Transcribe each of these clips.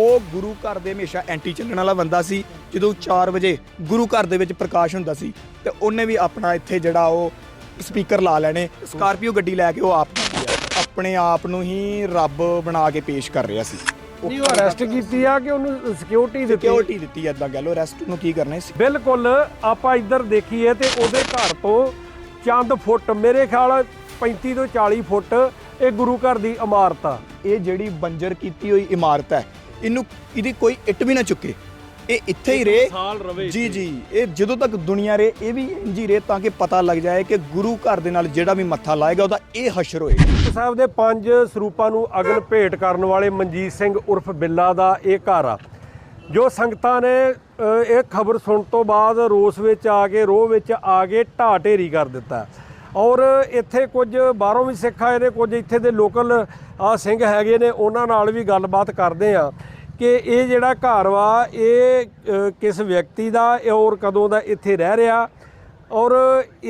ਉਹ ਗੁਰੂ ਘਰ ਦੇ ਹਮੇਸ਼ਾ ਐਂਟੀ ਚੱਲਣ ਵਾਲਾ ਬੰਦਾ ਸੀ ਜਦੋਂ 4 ਵਜੇ ਗੁਰੂ ਘਰ ਦੇ ਵਿੱਚ ਪ੍ਰਕਾਸ਼ ਹੁੰਦਾ ਸੀ ਤੇ ਉਹਨੇ ਵੀ ਆਪਣਾ ਇੱਥੇ ਜਿਹੜਾ ਉਹ ਸਪੀਕਰ ਲਾ ਲੈਣੇ ਸਕਾਰਪੀਓ ਗੱਡੀ ਲੈ ਕੇ ਉਹ ਆਪ ਆਪਣੇ ਆਪ ਨੂੰ ਹੀ ਰੱਬ ਬਣਾ ਕੇ ਪੇਸ਼ ਕਰ ਰਿਹਾ ਸੀ। ਨਹੀਂ ਉਹ ਅਰੈਸਟ ਕੀਤੀ ਆ ਕਿ ਉਹਨੂੰ ਸਿਕਿਉਰਿਟੀ ਦਿੱਤੀ? ਸਿਕਿਉਰਿਟੀ ਦਿੱਤੀ ਐਦਾਂ ਕਹਿ ਲੋ ਰੈਸਟ ਨੂੰ ਕੀ ਕਰਨਾ ਸੀ? ਬਿਲਕੁਲ ਆਪਾਂ ਇੱਧਰ ਦੇਖੀਏ ਤੇ ਉਹਦੇ ਘਰ ਤੋਂ ਚੰਦ ਫੁੱਟ ਮੇਰੇ ਖਿਆਲ 35 ਤੋਂ 40 ਫੁੱਟ ਇਹ ਗੁਰੂ ਘਰ ਦੀ ਇਮਾਰਤ ਆ। ਇਹ ਜਿਹੜੀ ਬੰਜਰ ਕੀਤੀ ਹੋਈ ਇਮਾਰਤ ਹੈ ਇਹਨੂੰ ਇਹਦੀ ਕੋਈ ਇੱਟ ਵੀ ਨਾ ਚੁੱਕੇ। ਇਹ ਇੱਥੇ ਹੀ ਰਹੇ। ਸਾਲ ਰਵੇ ਜੀ ਜੀ ਇਹ ਜਦੋਂ ਤੱਕ ਦੁਨੀਆ ਰੇ ਇਹ ਵੀ ਇੰਝ ਹੀ ਰਹੇ ਤਾਂ ਕਿ ਪਤਾ ਲੱਗ ਜਾਏ ਕਿ ਗੁਰੂ ਘਰ ਦੇ ਨਾਲ ਜਿਹੜਾ ਵੀ ਮੱਥਾ ਲਾਏਗਾ ਉਹਦਾ ਇਹ ਹਸ਼ਰ ਹੋਏਗਾ। ਗੁਰੂ ਸਾਹਿਬ ਦੇ ਪੰਜ ਸਰੂਪਾਂ ਨੂੰ ਅਗਨ ਭੇਟ ਕਰਨ ਵਾਲੇ ਮਨਜੀਤ ਸਿੰਘ ਉਰਫ ਬਿੱਲਾ ਦਾ ਇਹ ਘਰ ਆ। ਜੋ ਸੰਗਤਾਂ ਨੇ ਇਹ ਖਬਰ ਸੁਣਨ ਤੋਂ ਬਾਅਦ ਰੋਸ ਵਿੱਚ ਆ ਕੇ ਰੋਹ ਵਿੱਚ ਆ ਕੇ ਢਾਹ ਢੇਰੀ ਕਰ ਦਿੱਤਾ। ਔਰ ਇੱਥੇ ਕੁਝ ਬਾਹਰੋਂ ਵੀ ਸਿੱਖ ਆਏ ਨੇ ਕੁਝ ਇੱਥੇ ਦੇ ਲੋਕਲ ਆ ਸਿੰਘ ਹੈਗੇ ਨੇ ਉਹਨਾਂ ਨਾਲ ਵੀ ਗੱਲਬਾਤ ਕਰਦੇ ਆ। ਕਿ ਇਹ ਜਿਹੜਾ ਘਰ ਵਾ ਇਹ ਕਿਸ ਵਿਅਕਤੀ ਦਾ ਔਰ ਕਦੋਂ ਦਾ ਇੱਥੇ ਰਹਿ ਰਿਹਾ? ਔਰ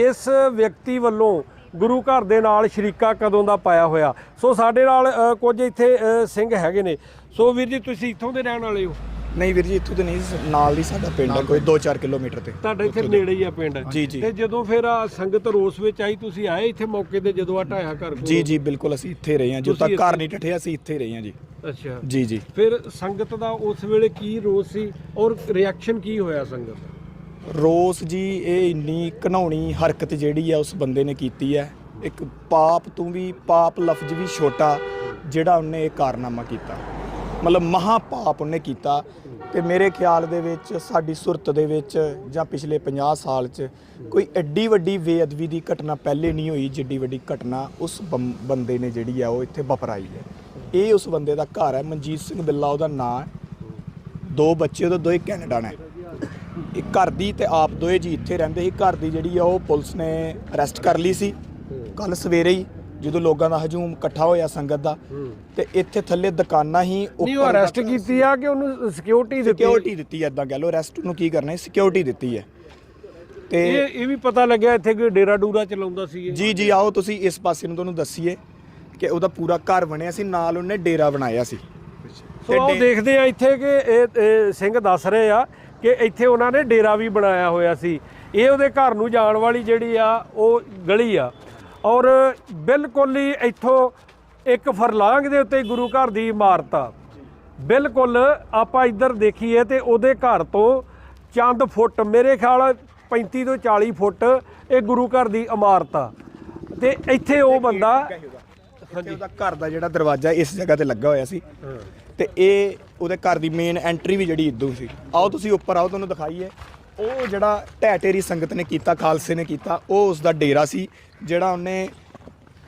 ਇਸ ਵਿਅਕਤੀ ਵੱਲੋਂ ਗੁਰੂ ਘਰ ਦੇ ਨਾਲ ਸ਼ਰੀਕਾ ਕਦੋਂ ਦਾ ਪਾਇਆ ਹੋਇਆ? ਸੋ ਸਾਡੇ ਨਾਲ ਕੁਝ ਇੱਥੇ ਸਿੰਘ ਹੈਗੇ ਨੇ। ਸੋ ਵੀਰ ਜੀ ਤੁਸੀਂ ਇੱਥੋਂ ਦੇ ਰਹਿਣ ਵਾਲੇ ਹੋ? ਨਹੀਂ ਵੀਰ ਜੀ ਇੱਥੋਂ ਤੇ ਨਹੀਂ ਨਾਲ ਹੀ ਸਾਡਾ ਪਿੰਡ ਹੈ ਕੋਈ 2-4 ਕਿਲੋਮੀਟਰ ਤੇ। ਤੁਹਾਡੇ ਇੱਥੇ ਨੇੜੇ ਹੀ ਆ ਪਿੰਡ। ਜੀ, ਜੀ। ਤੇ ਜਦੋਂ ਫਿਰ ਆ ਸੰਗਤ ਰੋਸ ਵਿੱਚ ਆਈ ਤੁਸੀਂ ਆਏ ਇੱਥੇ ਮੌਕੇ ਤੇ ਜਦੋਂ ਆ ਢਾਇਆ ਘਰ? ਜੀ ਜੀ ਬਿਲਕੁਲ ਅਸੀਂ ਇੱਥੇ ਰਹੇ ਹਾਂ। ਜਦੋਂ ਤੱਕ ਘਰ ਨਹੀਂ ਟੱਠਿਆ ਅਸੀਂ ਇੱਥੇ ਰਹੇ ਹਾਂ ਜੀ। ਅੱਛਾ। ਜੀ ਜੀ। ਫਿਰ ਸੰਗਤ ਦਾ ਉਸ ਵੇਲੇ ਕੀ ਰੋਸ ਸੀ ਔਰ ਰਿਐਕਸ਼ਨ ਕੀ ਹੋਇਆ ਸੰਗਤ? ਦਾ ਰੋਸ ਜੀ ਇਹ ਇੰਨੀ ਘਨਾਉਣੀ ਹਰਕਤ ਜਿਹੜੀ ਹੈ ਉਸ ਬੰਦੇ ਨੇ ਕੀਤੀ ਹੈ ਇੱਕ ਪਾਪ ਤੋਂ ਵੀ ਪਾਪ ਲਫ਼ਜ਼ ਵੀ ਛੋਟਾ ਜਿਹੜਾ ਉਹਨੇ ਇਹ ਕਾਰਨਾਮਾ ਕੀਤਾ। ਮਤਲਬ ਮਹਾ ਪਾਪ ਉਹਨੇ ਕੀਤਾ। ਤੇ ਮੇਰੇ ਖਿਆਲ ਦੇ ਵਿੱਚ ਸਾਡੀ ਸੁਰਤ ਦੇ ਵਿੱਚ ਜਾਂ ਪਿਛਲੇ 50 ਸਾਲ 'ਚ ਕੋਈ ਐਡੀ ਵੱਡੀ ਬੇਅਦਬੀ ਦੀ ਘਟਨਾ ਪਹਿਲੇ ਨਹੀਂ ਹੋਈ ਜਿੱਡੀ ਵੱਡੀ ਘਟਨਾ ਉਸ ਬੰਦੇ ਨੇ ਜਿਹੜੀ ਆ ਉਹ ਇੱਥੇ ਵਾਪਰਾਈ ਹੈ। ਇਹ ਉਸ ਬੰਦੇ ਦਾ ਘਰ ਹੈ ਮਨਜੀਤ ਸਿੰਘ ਬਿੱਲਾ ਉਹਦਾ ਨਾਂ ਹੈ। ਦੋ ਬੱਚੇ ਉਹਦੇ ਦੋਏ ਕੈਨੇਡਾ ਨੇ। ਇਹ ਘਰ ਦੀ ਤੇ ਆਪ ਦੋਏ ਜੀ ਇੱਥੇ ਰਹਿੰਦੇ ਸੀ। ਘਰ ਦੀ ਜਿਹੜੀ ਆ ਉਹ ਪੁਲਿਸ ਨੇ ਅਰੈਸਟ ਕਰ ਲਈ ਸੀ। ਕੱਲ ਸਵੇਰੇ ਹੀ ਜਦੋਂ ਲੋਕਾਂ ਦਾ ਹਜੂਮ ਇਕੱਠਾ ਹੋਇਆ ਸੰਗਤ ਦਾ ਤੇ ਇੱਥੇ ਥੱਲੇ ਦੁਕਾਨਾਂ ਹੀ ਨਹੀਂ ਉਹ ਅਰੈਸਟ ਕੀਤੀ ਆ ਕਿ ਉਹਨੂੰ ਸਿਕਿਉਰਿਟੀ ਦਿੱਤੀ? ਸਿਕਿਉਰਿਟੀ ਦਿੱਤੀ ਐਦਾਂ ਕਹਿ ਲੋ ਅਰੈਸਟ ਨੂੰ ਕੀ ਕਰਨਾ ਸਿਕਿਉਰਿਟੀ ਦਿੱਤੀ ਹੈ ਤੇ ਇਹ ਇਹ ਵੀ ਪਤਾ ਲੱਗਿਆ ਇੱਥੇ ਕੋਈ ਡੇਰਾ ਡੂਰਾ ਚਲਾਉਂਦਾ ਸੀ ਜੀ ਜੀ ਆਓ ਤੁਸੀਂ ਇਸ ਪਾਸੇ ਨੂੰ ਤੁਹਾਨੂੰ ਦੱਸੀਏ। ਕਿ ਉਹਦਾ ਪੂਰਾ ਘਰ ਬਣਿਆ ਸੀ ਨਾਲ ਉਹਨੇ ਡੇਰਾ ਬਣਾਇਆ ਸੀ। ਸੋ ਆਓ ਦੇਖਦੇ ਆ ਇੱਥੇ ਕਿ ਇਹ ਇਹ ਸਿੰਘ ਦੱਸ ਰਹੇ ਆ ਕਿ ਇੱਥੇ ਉਹਨਾਂ ਨੇ ਡੇਰਾ ਵੀ ਬਣਾਇਆ ਹੋਇਆ ਸੀ। ਇਹ ਉਹਦੇ ਘਰ ਨੂੰ ਜਾਣ ਵਾਲੀ ਜਿਹੜੀ ਆ ਉਹ ਗਲੀ ਆ। ਔਰ ਬਿਲਕੁਲ ਹੀ ਇੱਥੋਂ ਇੱਕ ਫਰਲਾਂਗ ਦੇ ਉੱਤੇ ਗੁਰੂ ਘਰ ਦੀ ਇਮਾਰਤ ਆ। ਬਿਲਕੁਲ ਆਪਾਂ ਇੱਧਰ ਦੇਖੀਏ ਤੇ ਉਹਦੇ ਘਰ ਤੋਂ ਚੰਦ ਫੁੱਟ ਮੇਰੇ ਖਿਆਲ 35 ਤੋਂ 40 ਫੁੱਟ ਇਹ ਗੁਰੂ ਘਰ ਦੀ ਇਮਾਰਤ ਆ। ਤੇ ਇੱਥੇ ਉਹ ਬੰਦਾ ਇੱਥੇ ਉਹਦਾ ਘਰ ਦਾ ਜਿਹੜਾ ਦਰਵਾਜ਼ਾ ਇਸ ਜਗ੍ਹਾ ਤੇ ਲੱਗਾ ਹੋਇਆ ਸੀ। ਤੇ ਇਹ ਉਹਦੇ ਘਰ ਦੀ ਮੇਨ ਐਂਟਰੀ ਵੀ ਜਿਹੜੀ ਇਦੋਂ ਸੀ। ਆਓ ਤੁਸੀਂ ਉੱਪਰ ਆਓ ਤੁਹਾਨੂੰ ਦਿਖਾਈਏ। ਉਹ ਜਿਹੜਾ ਢਹਿ ਢੇਰੀ ਸੰਗਤ ਨੇ ਕੀਤਾ ਖਾਲਸੇ ਨੇ ਕੀਤਾ ਉਹ ਉਸ ਦਾ ਡੇਰਾ ਸੀ ਜਿਹੜਾ ਉਹਨੇ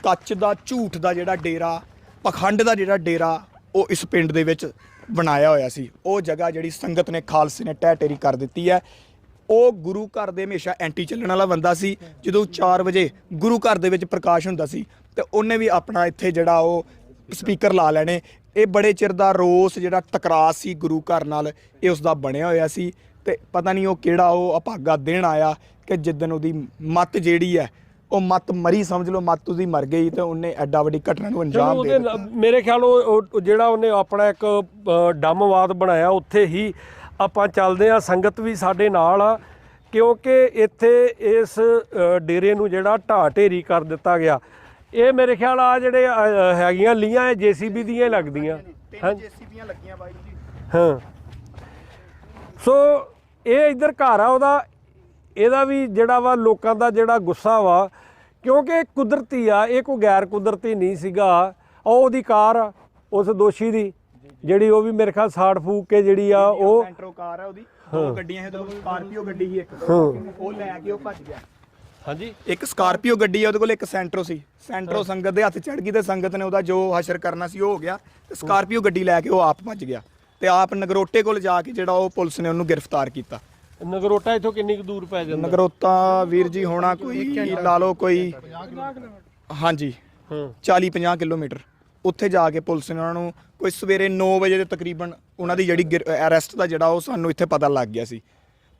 ਕੱਚ ਦਾ ਝੂਠ ਦਾ ਜਿਹੜਾ ਡੇਰਾ ਪਖੰਡ ਦਾ ਜਿਹੜਾ ਡੇਰਾ ਉਹ ਇਸ ਪਿੰਡ ਦੇ ਵਿੱਚ ਬਣਾਇਆ ਹੋਇਆ ਸੀ। ਉਹ ਜਗ੍ਹਾ ਜਿਹੜੀ ਸੰਗਤ ਨੇ ਖਾਲਸੇ ਨੇ ਢਹਿ ਢੇਰੀ ਕਰ ਦਿੱਤੀ ਹੈ। ਉਹ ਗੁਰੂ ਘਰ ਦੇ ਹਮੇਸ਼ਾ ਐਂਟੀ ਚੱਲਣ ਵਾਲਾ ਬੰਦਾ ਸੀ। ਜਦੋਂ 4 ਵਜੇ ਗੁਰੂ ਘਰ ਦੇ ਵਿੱਚ ਪ੍ਰਕਾਸ਼ ਹੁੰਦਾ ਸੀ ਤੇ ਉਹਨੇ ਵੀ ਆਪਣਾ ਇੱਥੇ ਜਿਹੜਾ ਉਹ ਸਪੀਕਰ ਲਾ ਲੈਣੇ। ਇਹ ਬੜੇ ਚਿਰ ਦਾ ਰੋਸ ਜਿਹੜਾ ਟਕਰਾਅ ਸੀ ਗੁਰੂ ਘਰ ਨਾਲ ਇਹ ਉਸ ਦਾ ਬਣਿਆ ਹੋਇਆ ਸੀ। ਤੇ ਪਤਾ ਨਹੀਂ ਉਹ ਕਿਹੜਾ ਉਹ ਅਭਾਗਾ ਦਿਨ ਆਇਆ ਕਿ ਜਿੱਦਨ ਉਹਦੀ ਮੱਤ ਜਿਹੜੀ ਹੈ ਉਹ ਮੱਤ ਮਰੀ ਸਮਝ ਲਓ ਮੱਤ ਉਹਦੀ ਮਰ ਗਈ ਤੇ ਉਹਨੇ ਐਡਾ ਵੱਡੀ ਘਟਨਾ ਨੂੰ ਅੰਜਾਮ ਦੇ ਦਿੱਤਾ। ਮੇਰੇ ਖਿਆਲ ਉਹ ਜਿਹੜਾ ਉਹਨੇ ਆਪਣਾ ਇੱਕ ਡੰਮਵਾਦ ਬਣਾਇਆ ਉੱਥੇ ਹੀ ਆਪਾਂ ਚੱਲਦੇ ਆ ਸੰਗਤ ਵੀ ਸਾਡੇ ਨਾਲ ਆ ਕਿਉਂਕਿ ਇੱਥੇ ਇਸ ਡੇਰੇ ਨੂੰ ਜਿਹੜਾ ਢਾਹ ਢੇਰੀ ਕਰ ਦਿੱਤਾ ਗਿਆ। ਇਹ ਮੇਰੇ ਖਿਆਲ ਆ ਜਿਹੜੇ ਅ, ਹੈਗੀਆਂ ਲੀਆਂ ਇਹ ਜੀਸੀਬੀ ਦੀਆਂ ਹੀ ਲੱਗਦੀਆਂ। ਹਾਂ। ਜੇਸੀਬੀਆਂ ਲੱਗੀਆਂ ਬਾਈ ਜੀ। ਹਾਂ। ਸੋ ਇਹ ਇੱਧਰ ਘਰ ਆ ਉਹਦਾ। ਇਹਦਾ ਵੀ ਜਿਹੜਾ ਵਾ ਲੋਕਾਂ ਦਾ ਜਿਹੜਾ ਗੁੱਸਾ ਵਾ ਕਿਉਂਕਿ ਇਹ ਕੁਦਰਤੀ ਆ ਇਹ ਕੋਈ ਗੈਰ ਕੁਦਰਤੀ ਨਹੀਂ ਸੀਗਾ। ਉਹ ਉਹਦੀ ਕਾਰ ਆ, ਉਸ ਦੋਸ਼ੀ ਦੀ ਜਿਹੜੀ ਉਹ ਵੀ ਮੇਰੇ ਖਿਆਲ ਸਾੜ ਫੂਕ ਕੇ ਜਿਹੜੀ ਆ ਉਹ ਸੈਂਟਰੋ ਕਾਰ ਹੈ ਉਹਦੀ। ਦੋ ਗੱਡੀਆਂ ਹੈ ਉਹਦੇ ਕੋਲ ਸਕਾਰਪੀਓ ਗੱਡੀ ਸੀ ਇੱਕ। ਹਾਂ। ਉਹ ਲੈ ਕੇ ਉਹ ਭੱਜ ਗਿਆ। ਹਾਂਜੀ। ਇੱਕ ਸਕਾਰਪੀਓ ਗੱਡੀ ਹੈ ਉਹਦੇ ਕੋਲ ਇੱਕ ਸੈਂਟਰੋ ਸੀ। ਸੈਂਟਰੋ ਸੰਗਤ ਦੇ ਹੱਥ ਚੜ ਗਈ ਤੇ ਸੰਗਤ ਨੇ ਉਹਦਾ ਜੋ ਹਸ਼ਰ ਕਰਨਾ ਸੀ ਉਹ ਹੋ ਗਿਆ। ਤੇ ਸਕਾਰਪੀਓ ਗੱਡੀ ਲੈ ਕੇ ਉਹ ਆਪ ਭੱਜ ਗਿਆ। ਤੇ ਆਪ ਨਗਰੋਟੇ ਕੋਲ ਜਾ ਕੇ ਜਿਹੜਾ ਉਹ ਪੁਲਿਸ ਨੇ ਉਹਨੂੰ ਗ੍ਰਿਫਤਾਰ ਕੀਤਾ। ਨਗਰੋਟਾ ਇਥੋਂ ਕਿੰਨੀ ਕੁ ਦੂਰ ਪੈ ਜਾਂਦਾ? ਨਗਰੋਤਾ ਵੀਰ ਜੀ ਹੋਣਾ ਕੋਈ ਲਾ ਲਓ ਕੋਈ ਹਾਂਜੀ। ਹਾਂ। 40 50 ਕਿਲੋਮੀਟਰ। ਉੱਥੇ ਜਾ ਕੇ ਪੁਲਿਸ ਨੇ ਉਹਨਾਂ ਨੂੰ ਕੋਈ ਸਵੇਰੇ 9 ਵਜੇ ਦੇ ਤਕਰੀਬਨ ਉਹਨਾਂ ਦੀ ਜਿਹੜੀ ਅਰੈਸਟ ਦਾ ਜਿਹੜਾ ਉਹ ਸਾਨੂੰ ਇੱਥੇ ਪਤਾ ਲੱਗ ਗਿਆ ਸੀ।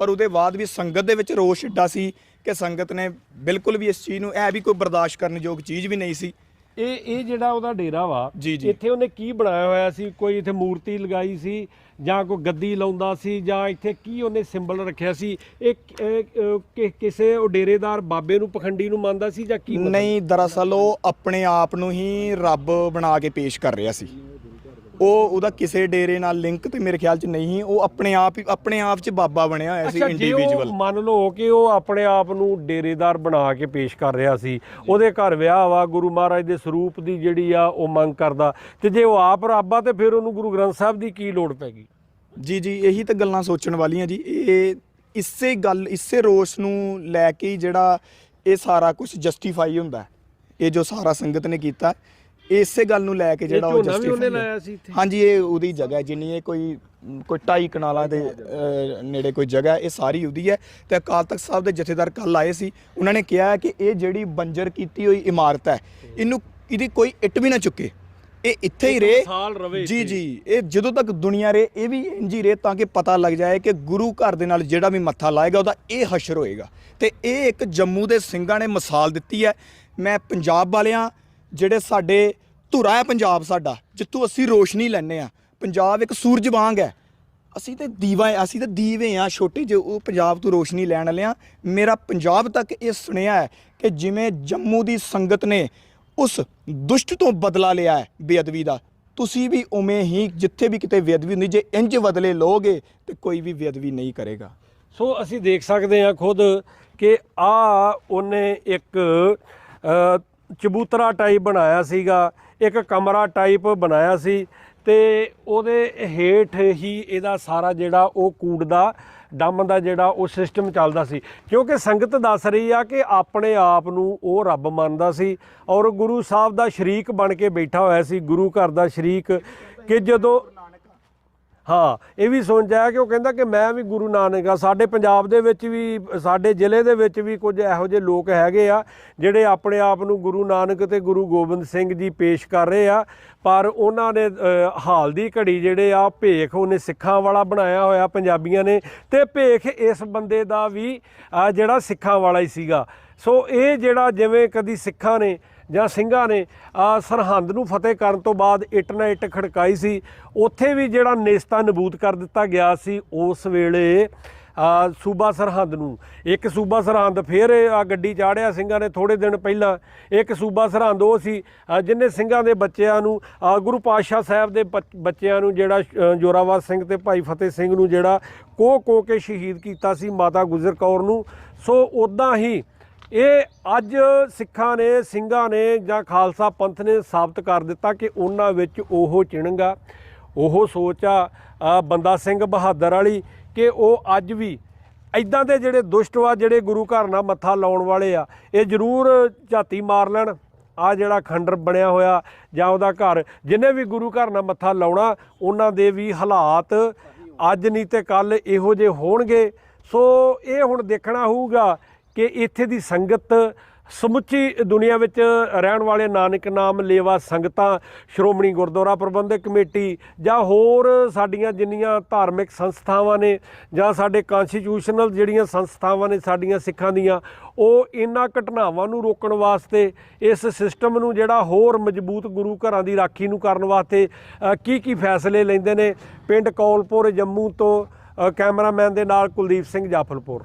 ਪਰ ਉਹਦੇ ਬਾਅਦ ਵੀ ਸੰਗਤ ਦੇ ਵਿੱਚ ਰੋਸ਼ ਏਡਾ ਸੀ ਕਿ ਸੰਗਤ ਨੇ ਬਿਲਕੁਲ ਵੀ ਇਸ ਚੀਜ਼ ਨੂੰ ਇਹ ਵੀ ਕੋਈ ਬਰਦਾਸ਼ਤ ਕਰਨ ਯੋਗ ਚੀਜ਼ ਵੀ ਨਹੀਂ ਸੀ ਇਹ ਇਹ ਜਿਹੜਾ ਉਹਦਾ ਡੇਰਾ ਵਾ ਜੀ, ਜੀ। ਇੱਥੇ ਉਹਨੇ ਕੀ ਬਣਾਇਆ ਹੋਇਆ ਸੀ ਕੋਈ ਇੱਥੇ ਮੂਰਤੀ ਲਗਾਈ ਸੀ ਜਾਂ ਕੋਈ ਗੱਦੀ ਲਾਉਂਦਾ ਸੀ ਜਾਂ ਇੱਥੇ ਕੀ ਉਹਨੇ ਸਿੰਬਲ ਰੱਖਿਆ ਸੀ ਇਹ ਇਹ, ਅਹ, ਕਿ- ਕਿਸੇ ਉਹ ਡੇਰੇਦਾਰ ਬਾਬੇ ਨੂੰ ਪਖੰਡੀ ਨੂੰ ਮੰਨਦਾ ਸੀ ਜਾਂ ਕੀ? ਨਹੀਂ ਦਰਅਸਲ ਉਹ ਆਪਣੇ ਆਪ ਨੂੰ ਹੀ ਰੱਬ ਬਣਾ ਕੇ ਪੇਸ਼ ਕਰ ਰਿਹਾ ਸੀ ਉਹ ਉਹਦਾ ਕਿਸੇ ਡੇਰੇ ਨਾਲ ਲਿੰਕ ਤੇ ਮੇਰੇ ਖਿਆਲ ਚ ਨਹੀਂ ਉਹ ਆਪਣੇ ਆਪ ਹੀ ਆਪਣੇ ਆਪ ਚ ਬਾਬਾ ਬਣਿਆ ਹੋਇਆ ਸੀ ਅੱਛਾ ਜੇ ਉਹ ਇੰਡੀਵਿਜੂਅਲ ਮੰਨ ਲਓ ਕਿ ਉਹ ਆਪਣੇ ਆਪ ਨੂੰ ਡੇਰੇਦਾਰ ਬਣਾ ਕੇ ਪੇਸ਼ ਕਰ ਰਿਹਾ ਸੀ ਉਹਦੇ ਘਰ ਵਿਆਹ ਵਾ ਗੁਰੂ ਮਹਾਰਾਜ ਦੇ ਸਰੂਪ ਦੀ ਜਿਹੜੀ ਆ ਉਹ ਮੰਗ ਕਰਦਾ ਤੇ ਜੇ ਉਹ ਆਪ ਰੱਬ ਆ ਤੇ ਫਿਰ ਉਹਨੂੰ ਗੁਰੂ ਗ੍ਰੰਥ ਸਾਹਿਬ ਦੀ ਕੀ ਲੋੜ ਪੈ ਗਈ? ਜੀ ਜੀ ਇਹੀ ਤਾਂ ਗੱਲਾਂ ਸੋਚਣ ਵਾਲੀਆਂ ਜੀ। ਇਹ ਇਸੇ ਗੱਲ ਇਸੇ ਰੋਸ ਨੂੰ ਲੈ ਕੇ ਹੀ ਜਿਹੜਾ ਇਹ ਸਾਰਾ ਕੁਝ ਜਸਟੀਫਾਈ ਹੁੰਦਾ। ਹੈ। ਇਹ ਜੋ ਸਾਰਾ ਸੰਗਤ ਨੇ ਕੀਤਾ ਇਸੇ ਗੱਲ ਨੂੰ ਲੈ ਕੇ ਜਿਹੜਾ ਉਹ ਝੋਨਾ ਵੀ ਉਹਨੇ justify ਹੈ। ਲਾਇਆ ਸੀ ਇੱਥੇ? ਹਾਂਜੀ ਇਹ ਉਹਦੀ ਜਗ੍ਹਾ ਹੈ ਜਿੰਨੀ ਇਹ ਕੋਈ ਕੋਈ ਢਾਈ ਕਨਾਲਾਂ ਦੇ ਨੇੜੇ ਕੋਈ ਜਗ੍ਹਾ ਹੈ, ਇਹ ਸਾਰੀ ਉਹਦੀ ਹੈ। ਤੇ ਅਕਾਲ ਤਖਤ ਸਾਹਿਬ ਦੇ ਜਥੇਦਾਰ ਕੱਲ ਆਏ ਸੀ ਉਹਨਾਂ ਨੇ ਕਿਹਾ ਕਿ ਇਹ ਜਿਹੜੀ ਬੰਜਰ ਕੀਤੀ ਹੋਈ ਇਮਾਰਤ ਹੈ ਇਹਨੂੰ ਇਹਦੀ ਕੋਈ ਇੱਟ ਵੀ ਨਾ ਚੁੱਕੇ। ਇਹ ਇੱਥੇ ਹੀ ਇੱਕ ਰਹੇ। ਰਵੇ ਜੀ ਇੱਥੇ। ਜੀ ਇਹ ਜਦੋਂ ਤੱਕ ਦੁਨੀਆ ਰੇ ਇਹ ਵੀ ਇੰਜ ਹੀ ਰੇ ਤਾਂ ਕਿ ਪਤਾ ਲੱਗ ਜਾਏ ਕਿ ਗੁਰੂ ਘਰ ਦੇ ਨਾਲ ਜਿਹੜਾ ਵੀ ਮੱਥਾ ਲਾਏਗਾ ਉਹਦਾ ਇਹ ਹਸ਼ਰ ਹੋਏਗਾ। ਤੇ ਇਹ ਇੱਕ ਜੰਮੂ ਦੇ ਸਿੰਘਾਂ ਨੇ ਮਿਸਾਲ ਦਿੱਤੀ ਹੈ। ਮੈਂ ਪੰਜਾਬ ਵਾਲਿਆਂ ਜਿਹੜੇ ਸਾਡੇ ਧੁਰਾ ਹੈ ਪੰਜਾਬ ਸਾਡਾ, ਜਿੱਥੋਂ ਅਸੀਂ ਰੋਸ਼ਨੀ ਲੈਂਦੇ ਆ ਪੰਜਾਬ ਇੱਕ ਸੂਰਜ ਵਾਂਗ ਹੈ। ਅਸੀਂ ਤੇ ਦੀਵਾ, ਅਸੀਂ ਤੇ ਦੀਵੇ ਆ ਛੋਟੇ ਜਿਹੇ ਉਹ ਪੰਜਾਬ ਤੋਂ ਰੋਸ਼ਨੀ ਲੈਣ ਵਾਲੇ ਆ ਮੇਰਾ ਪੰਜਾਬ ਤੱਕ ਇਹ ਸੁਣਿਆ ਹੈ ਕਿ ਜਿਵੇਂ ਜੰਮੂ ਦੀ ਸੰਗਤ ਨੇ ਉਸ ਦੁਸ਼ਟ ਤੋਂ ਬਦਲਾ ਲਿਆ ਹੈ ਬੇਅਦਬੀ ਦਾ। ਤੁਸੀਂ ਵੀ ਉਵੇਂ ਹੀ ਜਿੱਥੇ ਵੀ ਕਿਤੇ ਬੇਅਦਬੀ ਹੁੰਦੀ, ਜੇ ਇੰਜ ਬਦਲੇ ਲੋਗੇ ਤੇ ਕੋਈ ਵੀ ਬੇਅਦਬੀ ਨਹੀਂ ਕਰੇਗਾ। ਸੋ ਅਸੀਂ ਦੇਖ ਸਕਦੇ ਹਾਂ ਖੁਦ ਕਿ ਆ ਉਹਨੇ ਇੱਕ ਚਬੂਤਰਾ ਟਾਈਪ ਬਣਾਇਆ ਸੀਗਾ, ਇੱਕ ਕਮਰਾ ਟਾਈਪ ਬਣਾਇਆ ਸੀ ਤੇ ਉਹਦੇ ਹੇਠ ਹੀ ਇਹਦਾ ਸਾਰਾ ਜਿਹੜਾ ਉਹ ਕੂੜ ਦਾ ਡੰਮ ਦਾ ਜਿਹੜਾ ਉਹ ਸਿਸਟਮ ਚੱਲਦਾ ਸੀ। ਕਿਉਂਕਿ ਸੰਗਤ ਦੱਸ ਰਹੀ ਆ ਕਿ ਆਪਣੇ ਆਪ ਨੂੰ ਉਹ ਰੱਬ ਮੰਨਦਾ ਸੀ ਔਰ ਗੁਰੂ ਸਾਹਿਬ ਦਾ ਸ਼ਰੀਕ ਬਣ ਕੇ ਬੈਠਾ ਹੋਇਆ ਸੀ, ਗੁਰੂ ਘਰ ਦਾ ਸ਼ਰੀਕ ਕਿ ਜਦੋਂ ਹਾਂ, ਇਹ ਵੀ ਸੁਣ ਜਾਇਆ ਕਿ ਉਹ ਕਹਿੰਦਾ ਕਿ ਮੈਂ ਵੀ ਗੁਰੂ ਨਾਨਕ ਆ ਸਾਡੇ ਪੰਜਾਬ ਦੇ ਵਿੱਚ ਵੀ, ਸਾਡੇ ਜ਼ਿਲ੍ਹੇ ਦੇ ਵਿੱਚ ਵੀ ਕੁਝ ਇਹੋ ਜਿਹੇ ਲੋਕ ਹੈਗੇ ਆ, ਜਿਹੜੇ ਆਪਣੇ ਆਪ ਨੂੰ ਗੁਰੂ ਨਾਨਕ ਤੇ ਗੁਰੂ ਗੋਬਿੰਦ ਸਿੰਘ ਜੀ ਪੇਸ਼ ਕਰ ਰਹੇ ਆ, ਪਰ ਉਹਨਾਂ ਨੇ ਹਾਲ ਦੀ ਘੜੀ ਜਿਹੜੇ ਆ, ਭੇਖ ਉਹਨੇ ਸਿੱਖਾਂ ਵਾਲਾ ਬਣਾਇਆ ਹੋਇਆ ਪੰਜਾਬੀਆਂ ਨੇ ਤੇ ਭੇਖ ਇਸ ਬੰਦੇ ਦਾ ਵੀ ਜਿਹੜਾ ਸਿੱਖਾਂ ਵਾਲਾ ਹੀ ਸੀਗਾ। ਸੋ ਇਹ ਜਿਹੜਾ ਜਿਵੇਂ ਕਦੀ ਸਿੱਖਾਂ ਨੇ ਜਾਂ ਸਿੰਘਾਂ ਨੇ ਸਰਹੰਦ ਨੂੰ ਫਤਿਹ ਕਰਨ ਤੋਂ ਬਾਅਦ ਇੱਟ ਨਾਲ ਇੱਟ ਖੜਕਾਈ ਸੀ। ਉੱਥੇ ਵੀ ਜਿਹੜਾ ਨੇਸਤਾ ਨਬੂਤ ਕਰ ਦਿੱਤਾ ਗਿਆ ਸੀ ਉਸ ਵੇਲੇ ਸੂਬਾ ਸਰਹੰਦ ਨੂੰ। ਇੱਕ ਸੂਬਾ ਸਰਹੰਦ ਫਿਰ ਆ ਗੱਡੀ ਚਾੜਿਆ ਸਿੰਘਾਂ ਨੇ ਥੋੜੇ ਦਿਨ ਪਹਿਲਾਂ। ਇੱਕ ਸੂਬਾ ਸਰਹੰਦ ਉਹ ਸੀ ਆ, ਜਿਹਨੇ ਸਿੰਘਾਂ ਦੇ ਬੱਚਿਆਂ ਨੂੰ ਗੁਰੂ ਪਾਤਸ਼ਾਹ ਸਾਹਿਬ ਦੇ ਬੱਚ- ਬੱਚਿਆਂ ਨੂੰ ਜਿਹੜਾ ਜੋਰਾਵਰ ਸਿੰਘ ਤੇ ਭਾਈ ਫਤਿਹ ਸਿੰਘ ਨੂੰ ਜਿਹੜਾ ਕੋ ਕੋਹ ਕੇ ਸ਼ਹੀਦ ਕੀਤਾ ਸੀ ਮਾਤਾ ਗੁਜਰ ਕੌਰ ਨੂੰ। ਸੋ ਉਦਾਂ ਹੀ ਇਹ ਅੱਜ ਸਿੱਖਾਂ ਨੇ, ਸਿੰਘਾਂ ਨੇ ਜਾਂ ਖਾਲਸਾ ਪੰਥ ਨੇ ਸਾਬਤ ਕਰ ਦਿੱਤਾ ਕਿ ਉਹਨਾਂ ਵਿੱਚ ਉਹ ਚਿਣਗਾ ਉਹ ਸੋਚ ਆ ਬੰਦਾ ਸਿੰਘ ਬਹਾਦਰ ਵਾਲੀ ਕਿ ਉਹ ਅੱਜ ਵੀ ਐਦਾਂ ਦੇ ਜਿਹੜੇ ਦੁਸ਼ਟ ਵਾ, ਜਿਹੜੇ ਗੁਰੂ ਘਰ ਨਾਲ ਮੱਥਾ ਲਾਉਣ ਵਾਲੇ ਆ, ਇਹ ਜ਼ਰੂਰ ਝਾਤੀ ਮਾਰ ਲੈਣ। ਆ ਜਿਹੜਾ ਖੰਡਰ ਬਣਿਆ ਹੋਇਆ ਜਾਂ ਉਹਦਾ ਘਰ, ਜਿਨੇ ਵੀ ਗੁਰੂ ਘਰ ਨਾਲ ਮੱਥਾ ਲਾਉਣਾ, ਉਹਨਾਂ ਦੇ ਵੀ ਹਾਲਾਤ ਅੱਜ ਨਹੀਂ ਤੇ ਕੱਲ ਇਹੋ ਜਿਹੇ ਹੋਣਗੇ। ਸੋ ਇਹ ਹੁਣ ਦੇਖਣਾ ਹੋਊਗਾ ਕਿ ਇੱਥੇ ਦੀ ਸੰਗਤ ਸਮੁੱਚੀ ਦੁਨੀਆ ਵਿੱਚ ਰਹਿਣ ਵਾਲੇ ਨਾਨਕ ਨਾਮ ਲੇਵਾ ਸੰਗਤਾਂ, ਸ਼੍ਰੋਮਣੀ ਗੁਰਦੁਆਰਾ ਪ੍ਰਬੰਧਕ ਕਮੇਟੀ ਜਾਂ ਹੋਰ ਸਾਡੀਆਂ ਜਿੰਨੀਆਂ ਧਾਰਮਿਕ ਸੰਸਥਾਵਾਂ ਨੇ ਜਾਂ ਸਾਡੇ ਕਨਸਟੀਟਿਊਸ਼ਨਲ ਜਿਹੜੀਆਂ ਸੰਸਥਾਵਾਂ ਨੇ ਸਾਡੀਆਂ ਸਿੱਖਾਂ ਦੀਆਂ, ਉਹ ਇਹਨਾਂ ਘਟਨਾਵਾਂ ਨੂੰ ਰੋਕਣ ਵਾਸਤੇ, ਇਸ ਸਿਸਟਮ ਨੂੰ ਜਿਹੜਾ ਹੋਰ ਮਜ਼ਬੂਤ ਗੁਰੂ ਘਰਾਂ ਦੀ ਰਾਖੀ ਨੂੰ ਕਰਨ ਵਾਸਤੇ ਕੀ ਕੀ ਫੈਸਲੇ ਲੈਂਦੇ ਨੇ? ਪਿੰਡ ਕੌਲਪੁਰ ਜੰਮੂ ਤੋਂ ਕੈਮਰਾਮੈਨ ਦੇ ਨਾਲ ਕੁਲਦੀਪ ਸਿੰਘ ਜਾਫਲਪੁਰ।